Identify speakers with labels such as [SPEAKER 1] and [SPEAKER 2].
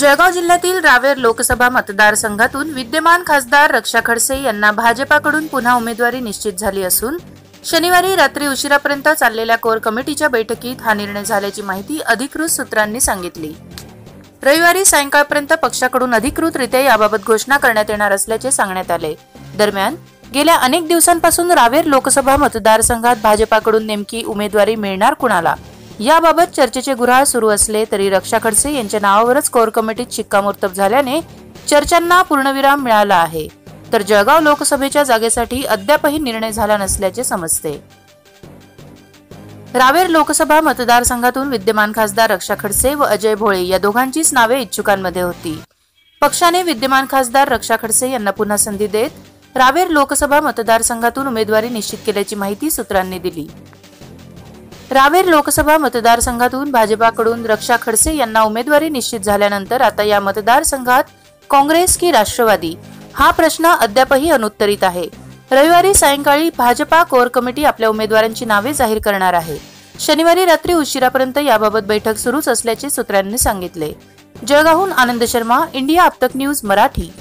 [SPEAKER 1] जळगाव जिल्ह्यातील रावेर लोकसभा मतदारसंघातून विद्यमान खासदार रक्षा खडसे यांना भाजपाकडून पुन्हा उमेदवारी निश्चित झाली असून शनिवारी रात्री उशिरापर्यंत चाललेल्या कोर कमिटीच्या बैठकीत हा निर्णय झाल्याची माहिती अधिकृत सूत्रांनी सांगितली. रविवारी सायंकाळपर्यंत पक्षाकडून अधिकृतरित्या याबाबत घोषणा करण्यात येणार असल्याचे सांगण्यात आले. दरम्यान गेल्या अनेक दिवसांपासून रावेर लोकसभा मतदारसंघात भाजपाकडून नेमकी उमेदवारी मिळणार कुणाला? याबाबत चर्चेचे गुऱ्हाळ सुरू असले तरी रक्षा खडसे यांच्या नावावरच कोर कमिटीत शिक्कामोर्तब झाल्याने चर्चांना पूर्णविराम मिळाला आहे. तर जळगाव लोकसभेच्या जागेसाठी अद्यापही निर्णय झाला नसल्याचे समजते. रावेर लोकसभा मतदारसंघातून विद्यमान खासदार रक्षा खडसे व अजय भोळे या दोघांचीच नावे इच्छुकांमध्ये होती. पक्षाने विद्यमान खासदार रक्षा खडसे यांना पुन्हा संधी देत रावेर लोकसभा मतदारसंघातून उमेदवारी निश्चित केल्याची माहिती सूत्रांनी दिली. रावेर लोकसभा मतदारसंघातून भाजपाकडून रक्षा खडसे यांना उमेदवारी निश्चित झाल्यानंतर आता या मतदारसंघात काँग्रेस की राष्ट्रवादी? हा प्रश्न अद्यापही अनुत्तरित आहे. रविवारी सायंकाळी भाजपा कोर कमिटी आपल्या उमेदवारांची नावे जाहीर करणार आहे. शनिवारी रात्री उशिरापर्यंत याबाबत बैठक सुरूच असल्याचे सूत्रांनी सांगितले. जळगावहून आनंद शर्मा इंडिया आपतक न्यूज मराठी.